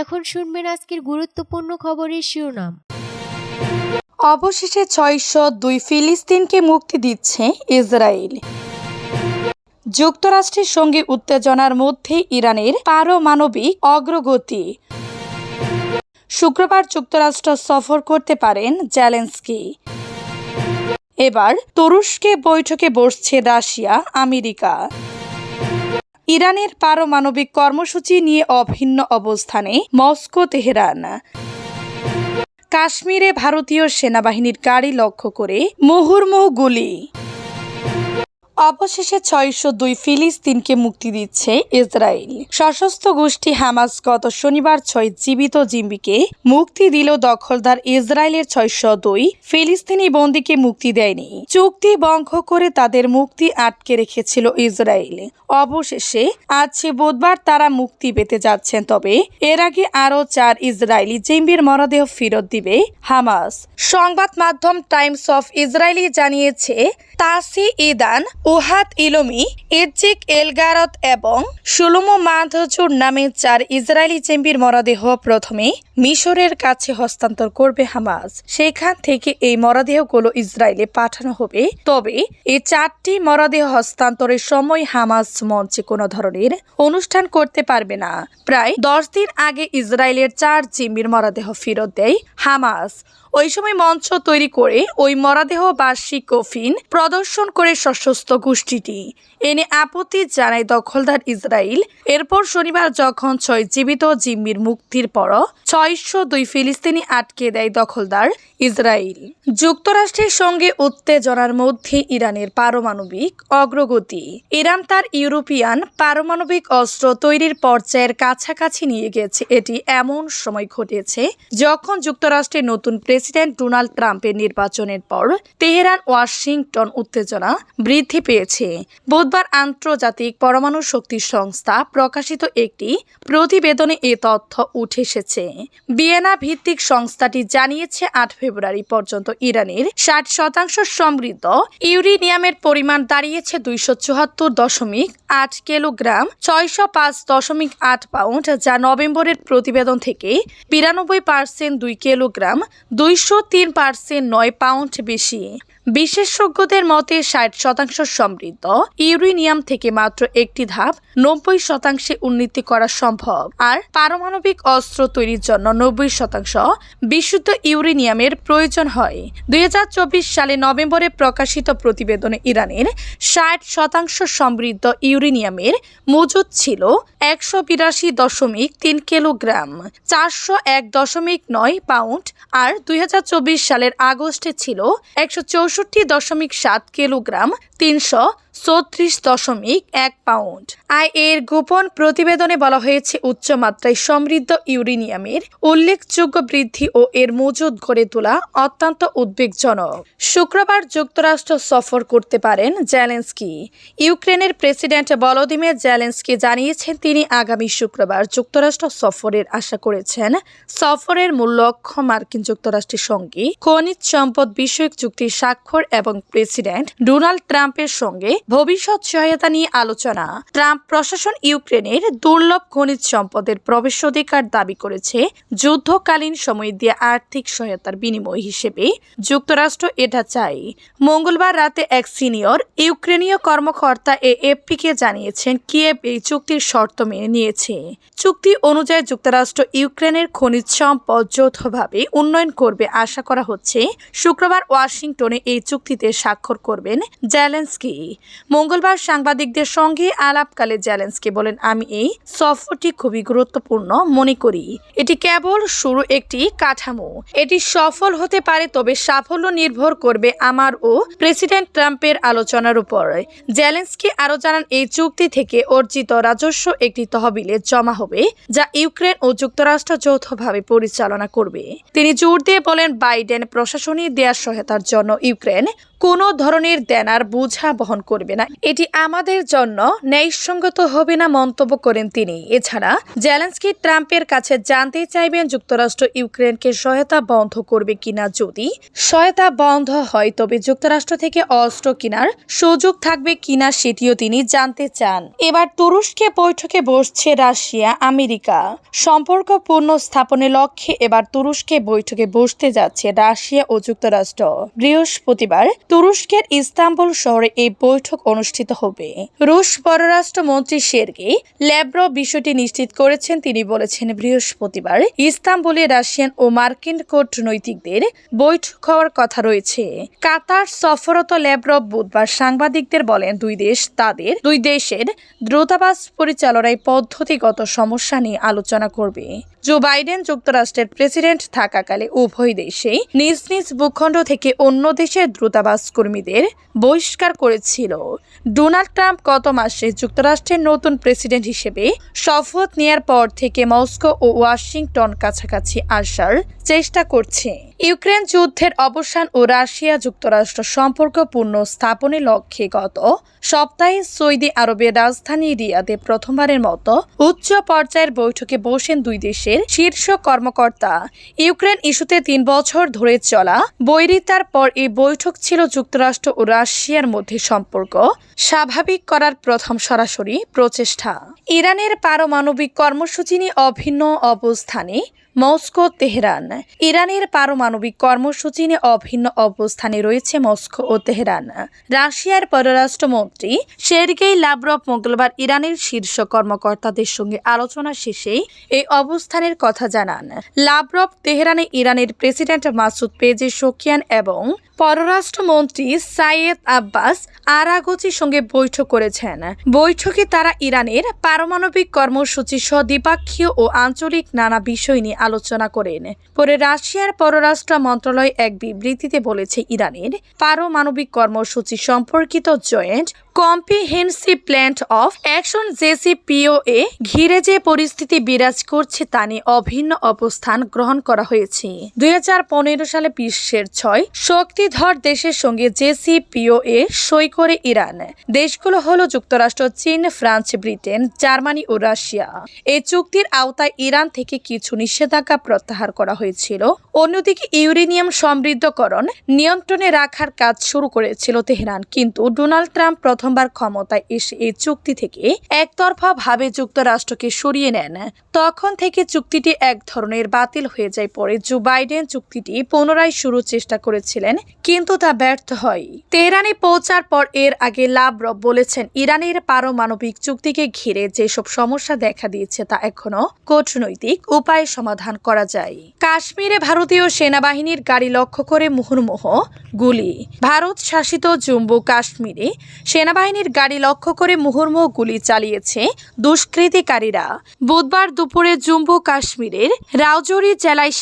এখন আজকের গুরুত্বপূর্ণ খবরের শিরোনাম। অবশেষে ছয়শো দুই ফিলিস্তিনকে মুক্তি দিচ্ছে ইসরায়েল। যুক্তরাষ্ট্রের সঙ্গে উত্তেজনার মধ্যে ইরানের পারমাণবিক অগ্রগতি। শুক্রবার যুক্তরাষ্ট্র সফর করতে পারেন জ্যালেন্সকি এবার তুরস্কে বৈঠকে বসছে রাশিয়া, আমেরিকা। ইরানের পারমাণবিক কর্মসূচি নিয়ে অভিন্ন অবস্থানে মস্কো, তেহরান। কাশ্মীরে ভারতীয় সেনাবাহিনীর গাড়ি লক্ষ্য করে মুহুর্মুহ গুলি। অবশেষে ছয়শো দুই ফিলিস্তিনকে মুক্তি দিচ্ছে ইসরায়েল। সশস্ত্র গোষ্ঠী হামাস গত শনিবার ছয় জীবিত জিম্বিকে মুক্তি দিল দখলদার ইসরায়েলের ছয়শো দুই ফিলিস্তিনি বন্দীকে মুক্তি দেয়নি। চুক্তি ভঙ্গ করে তাদের মুক্তি আটকে রেখেছিল ইসরায়েল। অবশেষে আজ বুধবার তারা মুক্তি পেতে যাচ্ছেন, তবে এর আগে আরও চার ইসরায়েলি জিম্বির মরদেহ ফেরত দিবে হামাস। সংবাদ মাধ্যম টাইমস অফ ইসরায়েলি জানিয়েছে, তাসি ইদান উহাত ইলোমি ইজিক এলগারত এবং সুলুমো মাধজুর নামে চার ইসরায়েলি চেম্বির মরদেহ প্রথমে মিশরের কাছে হস্তান্তর করবে হামাস। সেখান থেকে এই মরদেহগুলো ইসরায়েলে পাঠানো হবে। তবে এই চারটি মরদেহ হস্তান্তরের সময় হামাস মঞ্চে কোনো ধরনের অনুষ্ঠান করতে পারবে না। প্রায় দশ দিন আগে ইসরায়েলের চার জিম্মির মরদেহ ফেরত দেয় হামাস। ওই সময় মঞ্চ তৈরি করে ওই মরাদেহ বার্ষিক কফিন প্রদর্শন করে সশস্ত্র গোষ্ঠীটি। এনে আপত্তি জানায় দখলদার ইসরায়েল এরপর শনিবার যখন ছয় জীবিত জিম্মির মুক্তির পর ছয়শো দুই ফিলিস্তিনি আটকে দেয় দখলদার ইসরায়েল যুক্তরাষ্ট্রের সঙ্গে উত্তেজনার মধ্যে ইরানের পারমাণবিক অগ্রগতি। ইরান তার ইউরোপিয়ান পারমাণবিক অস্ত্র তৈরির পর্যায়ের কাছাকাছি নিয়ে গেছে। এটি এমন সময় ঘটেছে যখন যুক্তরাষ্ট্রের নতুন প্রেসিডেন্ট ডোনাল্ড ট্রাম্পের নির্বাচনের পর তেহরান, ওয়াশিংটন উত্তেজনা বৃদ্ধি পেয়েছে। বুধবার আন্তর্জাতিক পরমাণু শক্তি সংস্থা প্রকাশিত একটি প্রতিবেদনে এ তথ্য উঠে এসেছে। ভিয়েনা ভিত্তিক সংস্থাটি জানিয়েছে, আট ফেব্রুয়ারি পর্যন্ত ইরানের ষাট শতাংশ সমৃদ্ধ ইউরেনিয়ামের পরিমাণ দাঁড়িয়েছে দুইশো চুয়াত্তর দশমিক আট কিলোগ্রাম, ছয়শো পাঁচ দশমিক আট পাউন্ড, যা নভেম্বরের প্রতিবেদন থেকে বিরানব্বই পার্সেন্ট দুই কিলোগ্রাম দুইশো তিন পার্সেন্ট নয় পাউন্ড বেশি। বিশেষজ্ঞদের মতে ষাট শতাংশ সমৃদ্ধ। ইউরেনিয়াম থেকে মাত্র একটি ধাপ নব্বই শতাংশে উন্নতি করা সম্ভব। আর পারমাণবিক অস্ত্র তৈরির জন্য নব্বই শতাংশ বিশুদ্ধ ইউরেনিয়ামের প্রয়োজন হয়। দু হাজার চব্বিশ সালে নভেম্বরে প্রকাশিত প্রতিবেদনে ইরানের ষাট শতাংশ সমৃদ্ধ ইউরেনিয়ামের মজুদ ছিল একশো বিরাশি দশমিক তিন কিলোগ্রাম, চারশো এক দশমিক নয় পাউন্ড। আর দুই হাজার চব্বিশ সালের আগস্টে ছিল একশো চৌষট্টি দশমিক সাত কিলোগ্রাম তিনশো চৌত্রিশ দশমিক এক পাউন্ড। আর এর গোপন প্রতিবেদনে বলা হয়েছে, উচ্চমাত্রায় সমৃদ্ধ ইউরেনিয়ামের উল্লেখযোগ্য বৃদ্ধি ও এর মজুদ গড়ে তোলা অত্যন্ত উদ্বেগজনক। শুক্রবার যুক্তরাষ্ট্র সফর করতে পারেন জ্যালেন্সকি ইউক্রেনের প্রেসিডেন্ট ভলোদিমির জ্যালেন্সকি জানিয়েছেন, তিনি আগামী শুক্রবার যুক্তরাষ্ট্র সফরের আশা করেছেন, সফরের মূল লক্ষ্য মার্কিন যুক্তরাষ্ট্রের সঙ্গে খনিজ সম্পদ বিষয়ক চুক্তির স্বাক্ষর এবং প্রেসিডেন্ট ডোনাল্ড ট্রাম্পের সঙ্গে ভবিষ্যৎ সহায়তা নিয়ে আলোচনা। ট্রাম্প প্রশাসন ইউক্রেনের দুর্লভ খনিজ সম্পদের প্রবেশাধিকার দাবি করেছে যুদ্ধকালীন সময় দিয়ে আর্থিক সহায়তার বিনিময় হিসেবে। যুক্তরাষ্ট্র এটা চাই মঙ্গলবার রাতে এক সিনিয়র ইউক্রেনীয় কর্মকর্তা এ এফপিকে জানিয়েছেন কিয়েভ এই চুক্তির শর্ত মেনে নিয়েছে। চুক্তি অনুযায়ী যুক্তরাষ্ট্র ইউক্রেনের খনিজ সম্পদ যৌথভাবে উন্নয়ন করবে আশা করা হচ্ছে। শুক্রবার ওয়াশিংটনে এই চুক্তিতে স্বাক্ষর করবেন জ্যালেন্সকি মঙ্গলবার সাংবাদিকদের সঙ্গে আলাপকালে জ্যালেন্সকি বলেন, আমি এই সফরটি খুবই গুরুত্বপূর্ণ মনে করি। এটি কেবল শুরু একটি কাঠামো। এটি সফল হতে পারে তবে সাফল্য নির্ভর করবে আমার ও প্রেসিডেন্ট ট্রাম্পের আলোচনার উপর। জ্যালেন্সকি আরও জানান, এই চুক্তি থেকে অর্জিত রাজস্ব একটি তহবিলে জমা হবে, যা ইউক্রেন ও যুক্তরাষ্ট্র যৌথভাবে পরিচালনা করবে। তিনি জোর দিয়ে বলেন, বাইডেন প্রশাসনী দেয়া সহায়তার জন্য ইউক্রেন কোনো ধরনের দেনার বোঝা বহন করবে না। এটি আমাদের জন্য ন্যায়সঙ্গত হবে না মন্তব্য করেন তিনি। এছাড়া, জেলেন্সকি ট্রাম্পের কাছে জানতে চাইবেন যুক্তরাষ্ট্র ইউক্রেনকে সহায়তা বন্ধ করবে কিনা। যদি সহায়তা বন্ধ হয়, তবে যুক্তরাষ্ট্র থেকে অস্ত্র কেনার সুযোগ থাকবে কিনা সেটিও তিনি জানতে চান। এবার তুরস্কে বৈঠকে বসছে রাশিয়া, আমেরিকা। সম্পর্ক পূর্ণ স্থাপনের লক্ষ্যে এবার তুরস্কে বৈঠকে বসতে যাচ্ছে রাশিয়া ও যুক্তরাষ্ট্র। বৃহস্পতিবার তুরস্কের ইস্তাম্বুল শহরে এই বৈঠক অনুষ্ঠিত হবে। রুশ পররাষ্ট্রমন্ত্রী সের্গেই ল্যাব্রভ বিষয়টি নিশ্চিত করেছেন। তিনি বলেছেন, বৃহস্পতিবার ইস্তাম্বুলে রাশিয়ান ও মার্কিন কূটনৈতিকদের বৈঠক হওয়ার কথা রয়েছে। কাতার সফরত ল্যাব্রভ বুধবার সাংবাদিকদের বলেন, দুই দেশ তাদের, দুই দেশের দ্রুতাবাস পরিচালনায় পদ্ধতিগত সমস্যা নিয়ে আলোচনা করবে। জো বাইডেন যুক্তরাষ্ট্রের প্রেসিডেন্ট থাকাকালে উভয় দেশেই নিজ নিজ ভূখণ্ড থেকে অন্য দেশের দূতাবাস কর্মীদের বহিষ্কার করেছিল। ডোনাল্ড ট্রাম্প গত মাসে যুক্তরাষ্ট্রের নতুন প্রেসিডেন্ট হিসেবে শপথ নেয়ার পর থেকে মস্কো ও ওয়াশিংটন কাছাকাছি আসার চেষ্টা করছে। ইউক্রেন যুদ্ধের অবসান ও রাশিয়া যুক্তরাষ্ট্র সম্পর্ক পূর্ণ স্থাপনের লক্ষ্যে গত সপ্তাহে সৌদি আরবের রাজধানী রিয়াদে প্রথমবারের মতো উচ্চ পর্যায়ের বৈঠকে বসেন দুই দেশের শীর্ষ কর্মকর্তা। ইউক্রেন ইস্যুতে তিন বছর ধরে চলা বৈরিতার পর এই বৈঠক ছিল যুক্তরাষ্ট্র ও রাশিয়ার মধ্যে সম্পর্ক স্বাভাবিক করার প্রথম সরাসরি প্রচেষ্টা। ইরানের পারমাণবিক কর্মসূচি নিয়ে অভিন্ন অবস্থানে মস্কো, তেহরান। ইরানের পারমাণবিক কর্মসূচি নিয়ে অভিন্ন অবস্থানে রয়েছে মস্কো ও তেহরান। রাশিয়ার পররাষ্ট্রমন্ত্রী সের্গেই লাভরভ মঙ্গলবার ইরানের শীর্ষ কর্মকর্তাদের সঙ্গে আলোচনা শেষে এই অবস্থানের কথা জানান। লাভরভ তেহরানে ইরানের প্রেসিডেন্ট মাসুদ পেজে শোকিয়ান এবং পররাষ্ট্রমন্ত্রী সাইয়েদ আব্বাস আরাগোচির সঙ্গে বৈঠক করেছেন। বৈঠকে তারা ইরানের পারমাণবিক কর্মসূচি সহ দ্বিপাক্ষীয় ও আঞ্চলিক নানা বিষয় নিয়ে আলোচনা করেন পরে রাশিয়ার পররাষ্ট্র মন্ত্রণালয় এক বিবৃতিতে বলেছে ইরানের পারমাণবিক কর্মসূচি সম্পর্কিত joint comprehensive plan of action JCPOA ঘিরে যে পরিস্থিতি বিরাজ করছে তা নিয়ে অভিন্ন অবস্থান গ্রহণ করা হয়েছে। দুই হাজার পনেরো সালে বিশ্বের ছয় শক্তিধর দেশের সঙ্গে জেসিপিওএ সই করে ইরান। দেশগুলো হলো যুক্তরাষ্ট্র, চীন, ফ্রান্স, ব্রিটেন, জার্মানি ও রাশিয়া। এই চুক্তির আওতায় ইরান থেকে কিছু নিষেধাজ্ঞা প্রত্যাহার করা হয়েছিল। অন্যদিকে ইউরেনিয়াম সমৃদ্ধকরণ নিয়ন্ত্রণে রাখার কাজ শুরু করেছিল তেহরান। কিন্তু ডোনাল্ড ট্রাম্প প্রথমবার ক্ষমতায় এসে এই চুক্তি থেকে একতরফা ভাবে যুক্তরাষ্ট্রকে সরিয়ে নেন। তখন থেকে চুক্তিটি এক ধরনের বাতিল হয়ে যায় পরে জো বাইডেন চুক্তিটি পুনরায় শুরুর চেষ্টা করেছিলেন, কিন্তু তা ব্যর্থ হয়। তেহরানে পৌঁছার পর এর আগে লাভরব বলেছেন, ইরানের পারমাণবিক চুক্তিকে ঘিরে যেসব সমস্যা দেখা দিয়েছে তা এখনও কূটনৈতিক উপায়ে সমাধান করা যায়। কাশ্মীরে ভারতীয় সেনাবাহিনীর গাড়ি লক্ষ্য করে মুহুর্মুহ, গুলি। ভারত শাসিত জম্মু কাশ্মীরে সেনাবাহিনীর গাড়ি লক্ষ্য করে মুহুর্মুহ গুলি চালিয়েছে দুষ্কৃতিকারীরা। বুধবার দুপুরে জম্মু কাশ্মীরের রাউজরি জেলায়